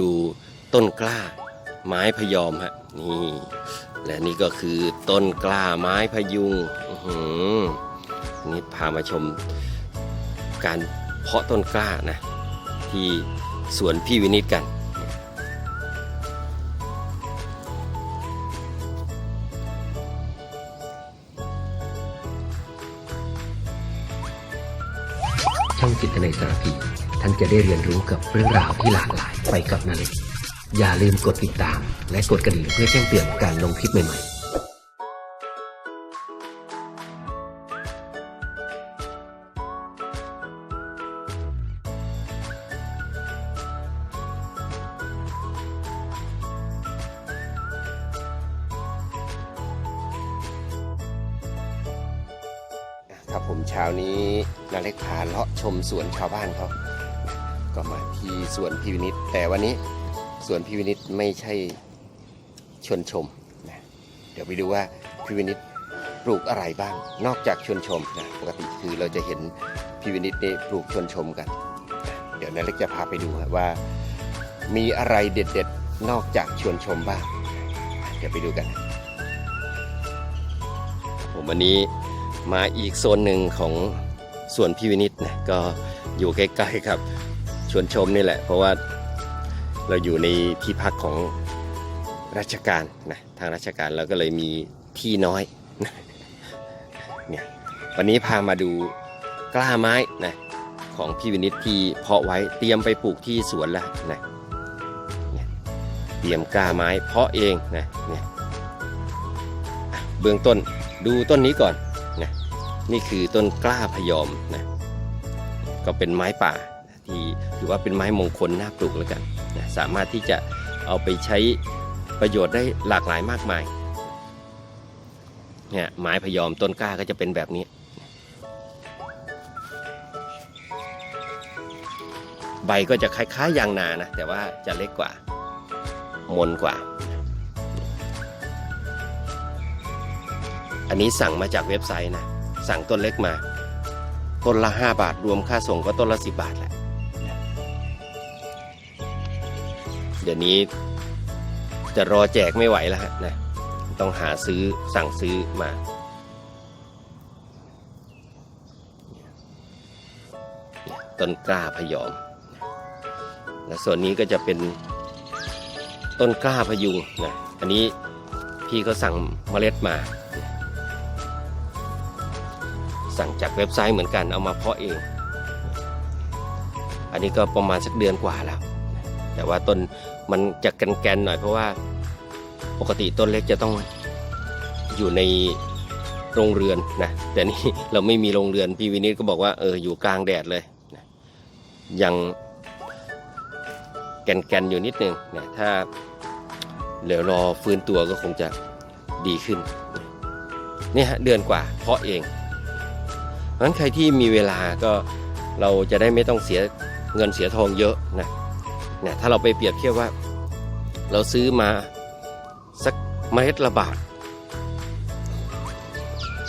ดูต้นกล้า ไม้พยอมฮะนี่และนี่ก็คือต้นกล้าไม้พยุงนี่พามาชมการเพาะต้นกล้านะ ที่สวนพี่วินิตกันช่องจิตในยสารพี ท่านจะได้เรียนรู้กับเรื่องราวที่หลากหลายไปกับนาเล็กอย่าลืมกดติดตาม และกดกระดิ่งเพื่อแจ้งเตือนการลงคลิปใหม่ๆครับผมเช้านี้นาเล็กพาเลาะชมสวนชาวบ้านเขา ก็มาที่สวนพิวินิตแต่วันนี้สวนพิวินิตไม่ใช่ชวนชมนะเดี๋ยวไปดูว่าพิวินิตปลูกอะไรบ้าง นอกจากชวนชมนะปกติคือเราจะเห็นพิวินิตนี่ปลูกชวนชมกัน เดี๋ยวนาเล็กจะพาไปดูว่า มีอะไรเด็ดๆ นอกจากชวนชมบ้าง เดี๋ยวไปดูกันผมวันนี้มาอีกโซนหนึ่งของสวนพิวินิตนะก็อยู่ใกล้ๆครับ ชวนชมนี่แหละ เพราะว่าเราอยู่ในที่พักของราชการนะทางราชการเราก็เลยมีที่น้อยเนี่ยวันนี้พามาดูกล้าไม้นะของพี่วินิตที่เพาะไว้เตรียมไปปลูกที่สวนแล้วนะเตรียมกล้าไม้เพาะเองนะเนี่ยเบื้องต้นดูต้นนี้ก่อนนะนี่คือต้นกล้าพยอมนะก็เป็นไม้ป่า ที่ถือว่าเป็นไม้มงคลน่าปลูกแล้วกันนะสามารถที่จะเอาไปใช้ประโยชน์ได้หลากหลายมากมายเนี่ยไม้พยอมต้นกล้าก็จะเป็นแบบนี้ ใบก็จะคล้ายๆยางนานะ แต่ว่าจะเล็กกว่ามนกว่า อันนี้สั่งมาจากเว็บไซต์นะ สั่งต้นเล็กมา ต้นละ 5 บาทรวมค่าส่งก็ต้นละ 10 บาทแหละ เดี๋ยวนี้จะรอแจกไม่ไหวแล้วฮะนะต้องหาซื้อสั่งซื้อมา ต้นกล้าพยอม และส่วนนี้ก็จะเป็นต้นกล้าพยุงนะอันนี้พี่เขาสั่งเมล็ดมา สั่งจากเว็บไซต์เหมือนกันเอามาเพาะเอง อันนี้ก็ประมาณสักเดือนกว่าแล้ว แต่ว่าต้นมันจะแกนๆหน่อยเพราะว่าปกติต้นเล็กจะต้องอยู่ในโรงเรือนนะแต่นี่เราไม่มีโรงเรือนพี่วินิตก็บอกว่าเอออยู่กลางแดดเลยนะยังแกนๆอยู่นิดนึงนะถ้าเดี๋ยวรอฟื้นตัวก็คงจะดีขึ้นนี่ฮะเดือนกว่าเพาะเองเพราะฉะนั้นใครที่มีเวลาก็เราจะได้ไม่ต้องเสียเงินเสียทองเยอะนะ เนี่ยถ้าเราไปเปรียบเทียบว่า เราซื้อมาสักเมล็ดละบาท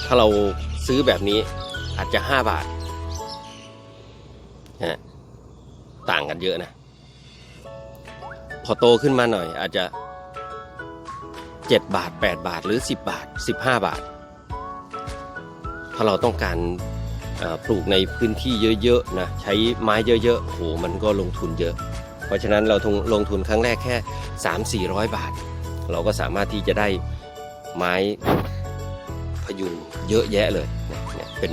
ถ้าเราซื้อแบบนี้อาจจะ 5 บาทนะต่างกันเยอะนะ พอโตขึ้นมาหน่อยอาจจะ 7 บาท 8 บาทหรือ 10 บาท 15 บาท ถ้าเราต้องการปลูกในพื้นที่เยอะๆนะใช้ไม้เยอะๆโหมันก็ลงทุนเยอะ ราะฉะนั้นเราลงทุนครั้งแรกแค่ 3 4 0 0 บาท เราก็สามารถที่จะได้ไม้พยุงเยอะแยะเลยเนี่ยเป็น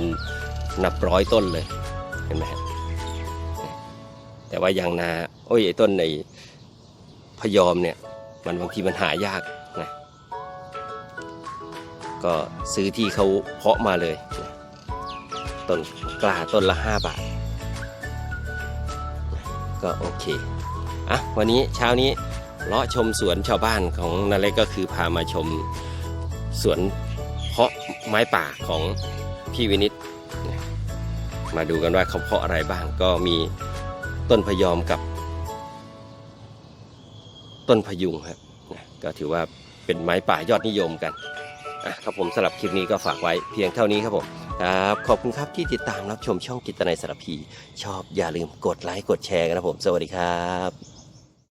นับร้อยต้นเลยเห็นไหมแต่ว่ายางนาโอ้ยไอ้ต้นในพยอมเนี่ยมันบางทีมันหายากนะก็ซื้อที่เขาเพาะมาเลยนะต้นกล้าต้นละ 5 บาท ก็โอเค อะวันนี้เช้านี้เลาะชมสวนชาวบ้านของนาเล็กก็คือพามาชมสวนเพาะไม้ป่าของพี่วินิตมาดูกันว่าเขาเพาะอะไรบ้างก็มีต้นพยอมกับต้นพยุงครับก็ถือว่าเป็นไม้ป่ายอดนิยมกันครับผมสำหรับคลิปนี้ก็ฝากไว้เพียงเท่านี้ครับผมครับขอบคุณครับที่ติดตามรับชมช่องกิตนายสารพี ชอบอย่าลืมกดไลค์กดแชร์กันนะผม สวัสดีครับ